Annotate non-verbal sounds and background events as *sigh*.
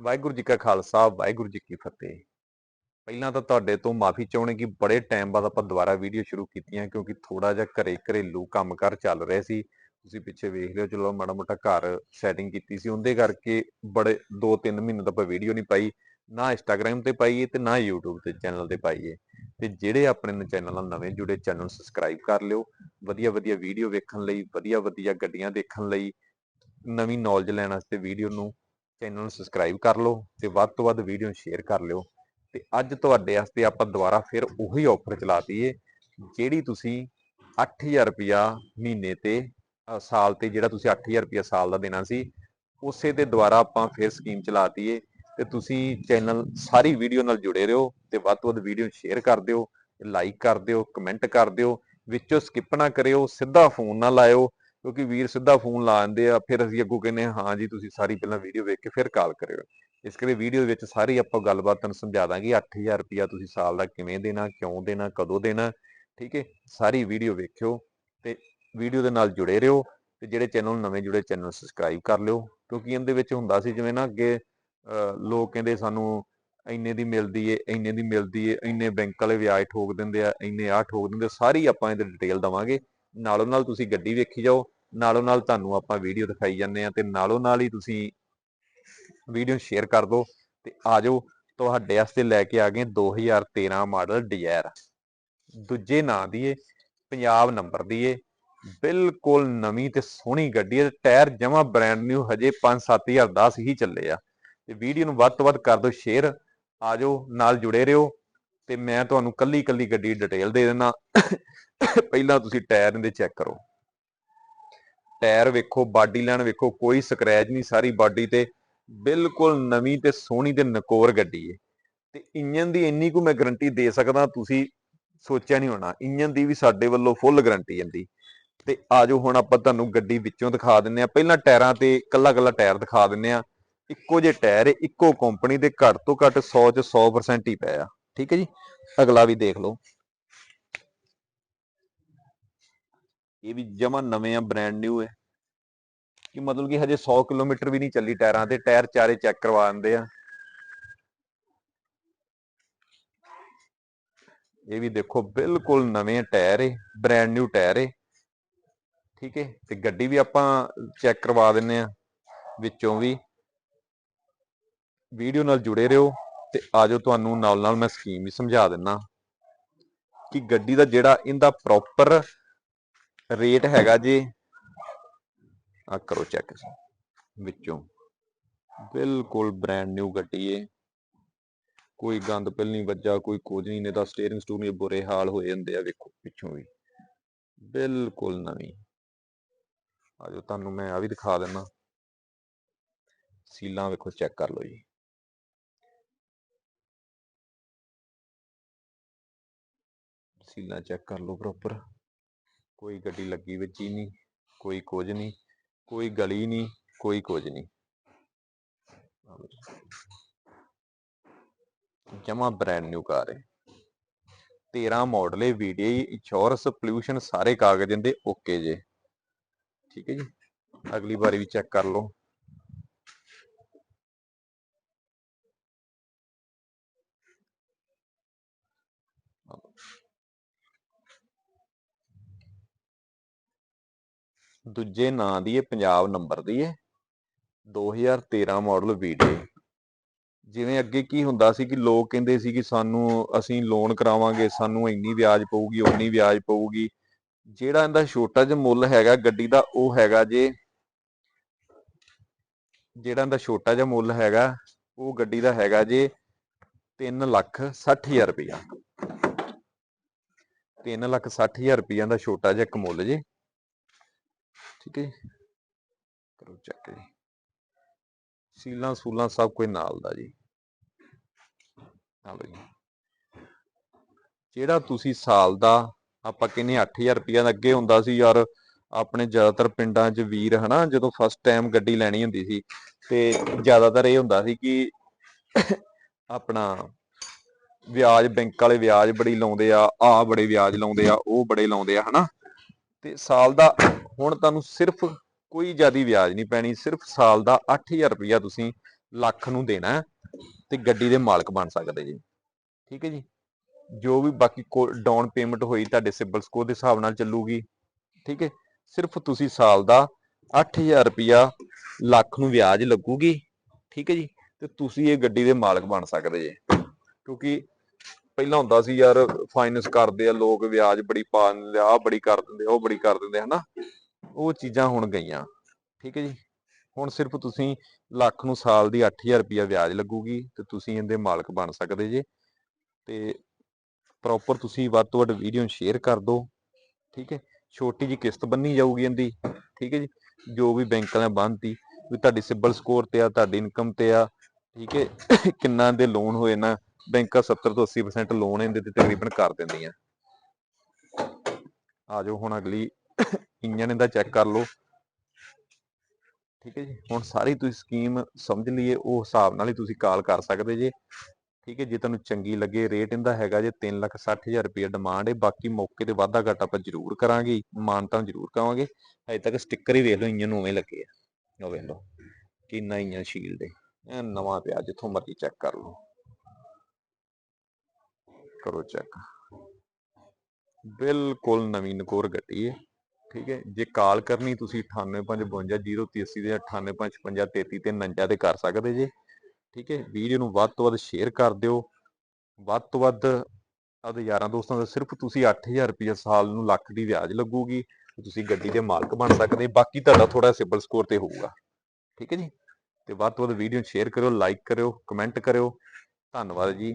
ਵਾਹਿਗੁਰੂ ਜੀ ਕਾ ਖਾਲਸਾ, ਵਾਹਿਗੁਰੂ ਜੀ ਕੀ ਫਤਿਹ। ਪਹਿਲਾਂ ਤਾਂ ਤੁਹਾਡੇ ਤੋਂ ਮਾਫੀ ਚਾਹੁੰਦੇ ਕਿ ਬੜੇ ਟਾਈਮ ਬਾਅਦ ਆਪਾਂ ਦੁਬਾਰਾ ਵੀਡੀਓ ਸ਼ੁਰੂ ਕੀਤੀਆਂ ਕਿਉਂਕਿ ਥੋੜਾ ਜਿਹਾ ਘਰੇ ਘਰੇਲੂ ਕੰਮਕਾਰ ਚੱਲ ਰਹੇ ਸੀ। ਤੁਸੀਂ ਪਿੱਛੇ ਵੇਖ ਲਿਓ, ਚਲੋ ਮਾੜਾ ਮੋਟਾ ਘਰ ਸੈਟਿੰਗ ਕੀਤੀ ਸੀ। ਉਹਦੇ ਕਰਕੇ ਬੜੇ 2-3 ਮਹੀਨੇ ਤੋਂ ਆਪਾਂ ਵੀਡੀਓ ਨਹੀਂ ਪਾਈ, ਨਾ ਇੰਸਟਾਗ੍ਰam ਤੇ ਪਾਈਏ ਤੇ ਨਾ YouTube ਤੇ ਚੈਨਲ ਤੇ ਪਾਈਏ। ਤੇ ਜਿਹੜੇ ਆਪਣੇ ਚੈਨਲ ਨਾਲ ਨਵੇਂ ਜੁੜੇ ਚੈਨਲ ਸਬਸਕ੍ਰਾਈਬ ਕਰ ਲਿਓ। ਵਧੀਆ ਵਧੀਆ ਵੀਡੀਓ ਵੇਖਣ ਲਈ ਵਧੀਆ ਵਧੀਆ ਗੱਡੀਆਂ ਦੇਖਣ ਲਈ, ਨਵੀਂ ਨੌਲੇਜ ਲੈਣ ਵਾਸਤੇ ਵੀਡੀਓ ਨੂੰ ਚੈਨਲ ਨੂੰ ਸਬਸਕ੍ਰਾਈਬ ਕਰ ਲਓ ਤੇ ਵੱਧ ਤੋਂ ਵੱਧ ਵੀਡੀਓ ਨੂੰ ਸ਼ੇਅਰ ਕਰ ਲਿਓ। ਤੇ ਅੱਜ ਤੁਹਾਡੇ ਵਾਸਤੇ ਆਪਾਂ ਦੁਬਾਰਾ ਫਿਰ ਉਹੀ ਆਫਰ ਚਲਾਤੀ ਏ ਜਿਹੜੀ ਤੁਸੀਂ 8000 ਰੁਪਿਆ ਮਹੀਨੇ ਤੇ ਸਾਲ ਤੇ ਜਿਹੜਾ ਤੁਸੀਂ 8000 ਰੁਪਿਆ ਸਾਲ ਦਾ ਦੇਣਾ ਸੀ, ਉਸੇ ਤੇ ਦੁਬਾਰਾ ਆਪਾਂ ਫਿਰ ਸਕੀਮ ਚਲਾਤੀ ਏ ਤੇ ਤੁਸੀਂ ਚੈਨਲ ਸਾਰੀ ਵੀਡੀਓ ਨਾਲ ਜੁੜੇ ਰਹੋ ਤੇ ਵੱਧ ਤੋਂ ਵੱਧ ਵੀਡੀਓ ਸ਼ੇਅਰ ਕਰ ਦਿਓ, ਲਾਈਕ ਕਰ ਦਿਓ, ਕਮੈਂਟ ਕਰ ਦਿਓ, ਵਿੱਚੋਂ ਸਕਿਪ ਨਾ ਕਰਿਓ, ਸਿੱਧਾ ਫੋਨ ਨਾ ਲਾਇਓ ਕਿਉਂਕਿ ਵੀਰ ਸਿੱਧਾ ਫੋਨ ਲਾ ਦਿੰਦੇ ਆ ਫਿਰ ਅਸੀਂ ਅੱਗੋਂ ਕਹਿੰਦੇ ਹਾਂ ਜੀ ਤੁਸੀਂ ਸਾਰੀ ਪਹਿਲਾਂ ਵੀਡੀਓ ਵੇਖ ਕੇ ਫਿਰ ਕਾਲ ਕਰਿਓ। ਇਸ ਕਰਕੇ ਵੀਡੀਓ ਵਿੱਚ ਸਾਰੀ ਆਪਾਂ ਗੱਲਬਾਤ ਤੁਹਾਨੂੰ ਸਮਝਾ ਦਾਂਗੇ 8000 ਰੁਪਿਆ ਤੁਸੀਂ ਸਾਲ ਦਾ ਕਿਵੇਂ ਦੇਣਾ ਕਿਉਂ ਦੇਣਾ ਕਦੋਂ ਦੇਣਾ ਠੀਕ ਹੈ? ਸਾਰੀ ਵੀਡੀਓ ਵੇਖਿਓ ਤੇ ਵੀਡੀਓ ਦੇ ਨਾਲ ਜੁੜੇ ਰਹੋ ਤੇ ਜਿਹੜੇ ਚੈਨਲ ਨਵੇਂ ਜੁੜੇ ਚੈਨਲ ਸਬਸਕ੍ਰਾਈਬ ਕਰ ਲਿਓ ਕਿਉਂਕਿ ਇਹਦੇ ਵਿੱਚ ਹੁੰਦਾ ਸੀ ਜਿਵੇਂ ਨਾ ਅੱਗੇ ਲੋਕ ਕਹਿੰਦੇ ਸਾਨੂੰ ਇੰਨੇ ਦੀ ਮਿਲਦੀ ਏ ਇੰਨੇ ਦੀ ਮਿਲਦੀ ਏ ਇੰਨੇ ਬੈਂਕ ਵਾਲੇ ਵਿਆਜ ਠੋਕ ਦਿੰਦੇ ਆ ਇੰਨੇ ਆ ਠੋਕ ਦਿੰਦੇ ਆ, ਸਾਰੀ ਆਪਾਂ ਇਹਦੇ ਡਿਟੇਲ ਦਵਾਂਗੇ। ਨਾਲੋਂ ਨਾਲ ਤੁਸੀਂ ਗੱਡੀ ਵੇਖੀ ਜਾਓ ਨਾਲੋਂ ਨਾਲ ਤੁਹਾਨੂੰ ਆਪਾਂ ਵੀਡੀਓ ਦਿਖਾਈ ਜਾਂਦੇ ਆ ਤੇ ਨਾਲੋਂ ਨਾਲ ਹੀ ਤੁਸੀਂ ਵੀਡੀਓ ਸ਼ੇਅਰ ਕਰ ਦਿਓ ਤੇ ਆ ਜਾਓ, ਤੁਹਾਡੇ ਵਾਸਤੇ ਲੈ ਕੇ ਆ ਗਏ 2013 ਮਾਡਲ ਡਿਜ਼ਾਇਰ ਦੂਜੇ ਨਾਂ ਦੀ ਏ ਪੰਜਾਬ ਨੰਬਰ ਦੀ ਏ ਬਿਲਕੁਲ ਨਵੀਂ ਤੇ ਸੋਹਣੀ ਗੱਡੀ ਹੈ ਟਾਇਰ ਜਮਾ ਬ੍ਰਾਂਡ ਨਿਊ ਹਜੇ 5-7010 ਹੀ ਚੱਲੇ ਆ। ਤੇ ਵੀਡੀਓ ਨੂੰ ਵੱਧ ਤੋਂ ਵੱਧ ਕਰ ਦਿਓ ਸ਼ੇਅਰ ਆ ਜਾਓ, ਨਾਲ ਜੁੜੇ ਰਹੋ ਤੇ ਮੈਂ ਤੁਹਾਨੂੰ ਕੱਲੀ ਕੱਲੀ ਗੱਡੀ ਡਿਟੇਲ ਦੇ ਦਿੰਦਾ। *coughs* ਪਹਿਲਾਂ ਤੁਸੀਂ ਟਾਇਰ ਇਹਦੇ ਚੈੱਕ ਕਰੋ। ਟਾਇਰ ਵੇਖੋ, ਬਾਡੀ ਲਾਈਨ ਵੇਖੋ, ਕੋਈ ਸਕ੍ਰੈਚ ਨਹੀਂ ਸਾਰੀ ਬਾਡੀ ਤੇ। ਬਿਲਕੁਲ ਨਵੀਂ ਤੇ ਸੋਹਣੀ ਤੇ ਨਕੋਰ ਗੱਡੀ ਏ। ਤੇ ਇੰਜਨ ਦੀ ਇੰਨੀ ਕੁ ਮੈਂ ਗਾਰੰਟੀ ਦੇ ਸਕਦਾ, ਤੁਸੀਂ ਸੋਚਿਆ ਨਹੀਂ ਹੋਣਾ। ਇੰਜਨ ਦੀ ਵੀ ਸਾਡੇ ਵੱਲੋਂ ਫੁੱਲ ਗਾਰੰਟੀ ਜਾਂਦੀ ਤੇ ਆਜੋ ਹੁਣ ਆਪਾਂ ਤੁਹਾਨੂੰ ਗੱਡੀ ਵਿੱਚੋਂ ਦਿਖਾ ਦਿੰਨੇ ਆ ਪਹਿਲਾਂ ਟਾਇਰਾਂ ਤੇ ਕੱਲਾ ਕੱਲਾ ਟਾਇਰ ਦਿਖਾ ਦਿੰਨੇ ਆ ਇੱਕੋ ਜੇ ਟਾਇਰ, ਇੱਕੋ ਕੰਪਨੀ ਦੇ ਘੱਟ ਤੋਂ ਘੱਟ 100 ਚ 100% ਹੀ ਪਏ ਆ। ਠੀਕ ਹੈ ਜੀ? ਅਗਲਾ ਵੀ ਦੇਖ ਲਓ। ਇਹ ਵੀ ਜਮਾ ਨਵੇਂ ਆ ਬ੍ਰਾਂਡ ਨਿਊ ਹੈ। ਕਿ ਮਤਲਬ ਕਿ ਹਜੇ 100 ਕਿਲੋਮੀਟਰ ਵੀ ਨਹੀਂ ਚੱਲੀ ਟਾਇਰਾਂ ਤੇ, ਟਾਇਰ ਚਾਰੇ ਚੈੱਕ ਕਰਵਾ ਦਿੰਦੇ ਆ। ਇਹ ਵੀ ਦੇਖੋ, ਬਿਲਕੁਲ ਨਵੇਂ ਟਾਇਰ ਏ ਬ੍ਰੈਂਡ ਨਿਊ ਟਾਇਰ ਏ। ਠੀਕ ਹੈ ਤੇ ਗੱਡੀ ਵੀ ਆਪਾਂ ਚੈੱਕ ਕਰਵਾ ਦਿੰਨੇ ਆ, ਵਿੱਚੋਂ ਵੀ। ਵੀਡੀਓ ਨਾਲ ਜੁੜੇ ਰਹੋ ਤੇ ਆਜੋ ਤੁਹਾਨੂੰ ਨਾਲ ਨਾਲ ਮੈਂ ਸਕੀਮ ਵੀ ਸਮਝਾ ਦਿੰਨਾ ਕਿ ਗੱਡੀ ਦਾ ਜਿਹੜਾ ਇਹਦਾ ਪ੍ਰੋਪਰ ਰੇਟ ਹੈਗਾ ਜੀ ਆ ਕਰੋ ਚੈੱਕ ਵਿੱਚੋਂ। ਬਿਲਕੁਲ ਬ੍ਰਾਂਡ ਨਿਊ ਗੱਡੀ ਏ। ਕੋਈ ਗੰਦ ਪਿਲ ਨਹੀਂ ਵੱਜਾ, ਕੋਈ ਕੁਝ ਨਹੀਂ ਨੇ ਤਾਂ ਸਟੀਅਰਿੰਗ ਸਟੂਰਿੰਗ ਬੁਰੇ ਹਾਲ ਹੋਏ ਹੁੰਦੇ ਆ, ਵੇਖੋ ਪਿੱਛੋਂ ਵੀ। ਬਿਲਕੁਲ ਨਵੀਂ। ਆਜੋ ਤੁਹਾਨੂੰ ਮੈਂ ਆ ਵੀ ਦਿਖਾ ਦਿੰਦਾ ਸੀਲਾਂ ਵੇਖੋ ਚੈੱਕ ਕਰ ਲਓ ਜੀ। ਸੀਲਾਂ ਚੈੱਕ ਕਰ ਲਓ ਪ੍ਰੋਪਰ ਕੋਈ ਗੱਡੀ ਲੱਗੀ ਵਿੱਚ ਹੀ ਨਹੀਂ, ਕੋਈ ਕੁਝ ਨਹੀਂ। ਕੋਈ ਗਲੀ ਨਹੀਂ ਕੋਈ ਕੁਝ ਨਹੀਂ ਜਮਾ ਬ੍ਰਾਂਡ ਨਿਊ ਕਾਰ ਹੈ 13 ਮਾਡਲ ਹੈ ਵੀਡੀਆਈ ਇੰਸ਼ੋਰੈਂਸ ਪੋਲਿਊਸ਼ਨ ਸਾਰੇ ਕਾਗਜ਼ ਦਿੰਦੇ ਓਕੇ ਜੇ। ਠੀਕ ਹੈ ਜੀ? ਅਗਲੀ ਵਾਰੀ ਵੀ ਚੈੱਕ ਕਰ ਲਓ। ਦੂਜੇ ਨਾਂ ਦੀ ਇਹ ਪੰਜਾਬ ਨੰਬਰ ਦੀ ਹੈ 2013 ਮਾਡਲ ਵੀਡੀਆਈ ਜਿਵੇਂ ਅੱਗੇ ਕੀ ਹੁੰਦਾ ਸੀ ਕਿ ਲੋਕ ਕਹਿੰਦੇ ਸੀ ਕਿ ਸਾਨੂੰ ਅਸੀਂ ਲੋਨ ਕਰਾਵਾਂਗੇ, ਸਾਨੂੰ ਇੰਨੀ ਵਿਆਜ ਪਊਗੀ, ਓਨੀ ਵਿਆਜ ਪਊਗੀ। ਜਿਹੜਾ ਇਹਦਾ ਛੋਟਾ ਜਿਹਾ ਮੁੱਲ ਹੈਗਾ, ਗੱਡੀ ਦਾ ਉਹ ਹੈਗਾ ਜੇ ਜਿਹੜਾ ਇਹਦਾ ਛੋਟਾ ਜਿਹਾ ਮੁੱਲ ਹੈਗਾ, ਉਹ ਗੱਡੀ ਦਾ ਹੈਗਾ ਜੇ 3 ਲੱਖ 60000 ਰੁਪਇਆ 3 ਲੱਖ 60000 ਰੁਪਇਆ ਦਾ ਛੋਟਾ ਜਿਹਾ ਇੱਕ ਮੁੱਲ ਜੇ। ਠੀਕ ਹੈ ਜੀ। ਕਰੋ ਚੈੱਕ ਜੀ। ਸੀਲਾਂ ਸੂਲਾਂ ਸਭ ਕੁਝ ਨਾਲ ਦਾ ਜੀ। ਲਓ ਜੀ। ਜਿਹੜਾ ਤੁਸੀਂ ਸਾਲ ਦਾ ਆਪਾਂ ਕਹਿੰਦੇ 8000 ਰੁਪਇਆ ਦਾ ਅੱਗੇ ਹੁੰਦਾ ਸੀ ਯਾਰ, ਆਪਣੇ ਜ਼ਿਆਦਾਤਰ ਪਿੰਡਾਂ 'ਚ ਵੀਰ ਹਨਾ, ਜਦੋਂ ਫਸਟ ਟਾਈਮ ਗੱਡੀ ਲੈਣੀ ਹੁੰਦੀ ਸੀ, ਤੇ ਜ਼ਿਆਦਾਤਰ ਇਹ ਹੁੰਦਾ ਸੀ ਕਿ ਆਪਣਾ ਵਿਆਜ ਬੈਂਕ ਵਾਲੇ ਵਿਆਜ ਬੜੀ ਲਾਉਂਦੇ ਆ ਆ ਬੜੇ ਵਿਆਜ ਲਾਉਂਦੇ ਆ, ਉਹ ਬੜੇ ਲਾਉਂਦੇ ਆ ਹਨਾ। ਤੇ ਸਾਲ ਦਾ ਹੁਣ ਤੁਹਾਨੂੰ ਸਿਰਫ ਕੋਈ ਜ਼ਿਆਦੀ ਵਿਆਜ ਨਹੀਂ ਪੈਣੀ, ਸਿਰਫ ਸਾਲ ਦਾ 8000 ਰੁਪਇਆ ਤੁਸੀਂ ਲੱਖ ਨੂੰ ਦੇਣਾ ਤੇ ਗੱਡੀ ਦੇ ਮਾਲਕ ਬਣ ਸਕਦੇ ਜੀ। ਠੀਕ ਹੈ ਜੀ? ਜੋ ਵੀ ਬਾਕੀ ਡਾਊਨ ਪੇਮੈਂਟ ਹੋਈ ਤੁਹਾਡੇ ਸਿਬਲ ਸਕੋਰ ਦੇ ਹਿਸਾਬ ਨਾਲ ਚੱਲੂਗੀ। ਠੀਕ ਹੈ? ਸਿਰਫ ਤੁਸੀਂ ਸਾਲ ਦਾ 8000 ਰੁਪਿਆ ਲੱਖ ਨੂੰ ਵਿਆਜ ਲੱਗੂਗੀ। ਠੀਕ ਹੈ ਜੀ? ਤੇ ਤੁਸੀਂ ਇਹ ਗੱਡੀ ਦੇ ਮਾਲਕ ਬਣ ਸਕਦੇ ਜੇ। ਕਿਉਂਕਿ ਪਹਿਲਾਂ ਹੁੰਦਾ ਸੀ ਯਾਰ ਫਾਈਨੈਂਸ ਕਰਦੇ ਆ ਲੋਕ, ਵਿਆਜ ਬੜੀ ਪਾ ਦਿੰਦੇ ਆ, ਆਹ ਬੜੀ ਕਰ ਦਿੰਦੇ, ਉਹ ਬੜੀ ਕਰ ਦਿੰਦੇ, ਹਨਾ? ਉਹ ਚੀਜ਼ਾਂ ਹੁਣ ਗਈਆਂ। ਠੀਕ ਹੈ ਜੀ? ਹੁਣ ਸਿਰਫ ਤੁਸੀਂ ਲੱਖ ਨੂੰ ਸਾਲ ਦੀ 8000 ਰੁਪਿਆ ਵਿਆਜ ਲੱਗੂਗੀ ਤੇ ਤੁਸੀਂ ਇਹਦੇ ਮਾਲਕ ਬਣ ਸਕਦੇ ਜੇ। ਤੇ ਪ੍ਰੋਪਰ ਤੁਸੀਂ ਵੱਧ ਤੋਂ ਵੱਧ ਵੀਡੀਓ ਨੂੰ ਸ਼ੇਅਰ ਕਰ ਦਿਓ। ਠੀਕ ਹੈ? ਛੋਟੀ ਜੀ ਕਿਸ਼ਤ ਬੰਨੀ ਜਾਊਗੀ ਇਹਦੀ। ਠੀਕ ਹੈ ਜੀ? ਜੋ ਵੀ ਬੈਂਕ ਵਾਲਿਆਂ ਬੰਨਤੀ, ਵੀ ਤੁਹਾਡੀ ਸਿਬਲ ਸਕੋਰ ਤੇ ਆ, ਤੁਹਾਡੀ ਇਨਕਮ ਤੇ ਆ, ਠੀਕ ਹੈ? ਕਿੰਨਾ ਦੇ ਲੋਨ ਹੋਏ ਨਾ, ਬੈਂਕਾਂ 70 ਤੋਂ 80% ਲੋਨ ਇਹਦੇ ਤੇ ਤਕਰੀਬਨ ਕਰ ਦਿੰਦੀਆਂ। ਆ ਜਾਓ ਹੁਣ ਅਗਲੀ ਇੰਜਨ ਇਹਦਾ ਚੈੱਕ ਕਰ ਲਓ। ਠੀਕ ਹੈ ਜੀ? ਹੁਣ ਸਾਰੀ ਤੁਸੀਂ ਸਕੀਮ ਸਮਝ ਲਈਏ, ਉਹ ਹਿਸਾਬ ਨਾਲ ਹੀ ਤੁਸੀਂ ਕਾਲ ਕਰ ਸਕਦੇ ਜੇ। ਠੀਕ ਹੈ? ਜੇ ਤੁਹਾਨੂੰ ਚੰਗੀ ਲੱਗੇ ਰੇਟ ਇਹਦਾ ਹੈਗਾ ਜੇ 360000 ਰੁਪਏ ਡਿਮਾਂਡ ਹੈ ਬਾਕੀ ਮੌਕੇ ਤੇ ਵਾਧਾ ਘਾਟਾ ਆਪਾਂ ਜ਼ਰੂਰ ਕਰਾਂਗੇ, ਮਾਨਤਾਂ ਜ਼ਰੂਰ ਕਰਾਂਗੇ। ਹਜੇ ਤੱਕ ਸਟicker ਹੀ ਵੇਖ ਲਓ ਇੰਜਨ ਉਵੇਂ ਲੱਗੇ ਆ। ਉਹ ਵੇਖ ਲਓ, ਕਿੰਨਾ ਇੰਜਨ ਸ਼ੀਲਡ ਹੈ ਨਵਾਂ ਪਿਆ, ਜਿੱਥੋਂ ਮਰਜ਼ੀ ਚੈੱਕ ਕਰ ਲਓ। ਕਰੋ ਚੈੱਕ ਬਿਲਕੁਲ ਨਵੀਂ ਨਕੋਰ ਗੱਡੀ ਹੈ ਠੀਕ ਹੈ, ਜੇ ਕਾਲ ਕਰਨੀ ਤੁਸੀਂ 9855038080 ਦੇ 98555333 ਤੇ 49 ਤੇ ਕਰ ਸਕਦੇ ਜੇ, ਠੀਕ ਹੈ, ਵੀਡੀਓ ਨੂੰ ਵੱਧ ਤੋਂ ਵੱਧ ਸ਼ੇਅਰ ਕਰ ਦਿਓ, ਵੱਧ ਤੋਂ ਵੱਧ ਆਪਦੇ ਯਾਰਾਂ ਦੋਸਤਾਂ ਦਾ ਸਿਰਫ ਤੁਸੀਂ 8000 ਰੁਪਏ ਸਾਲ ਨੂੰ ਲੱਖ ਦੀ ਵਿਆਜ ਲੱਗੂਗੀ, ਤੁਸੀਂ ਗੱਡੀ ਦੇ ਮਾਲਕ ਬਣ ਸਕਦੇ, ਬਾਕੀ ਤੁਹਾਡਾ ਥੋੜਾ ਸਿਬਲ ਸਕੋਰ ਤੇ ਹੋਊਗਾ, ਠੀਕ ਹੈ ਜੀ, ਤੇ ਵੱਧ ਤੋਂ ਵੱਧ ਵੀਡੀਓ ਸ਼ੇਅਰ ਕਰਿਓ ਲਾਈਕ ਕਰਿਓ ਕਮੈਂਟ ਕਰਿਓ, ਧੰਨਵਾਦ ਜੀ।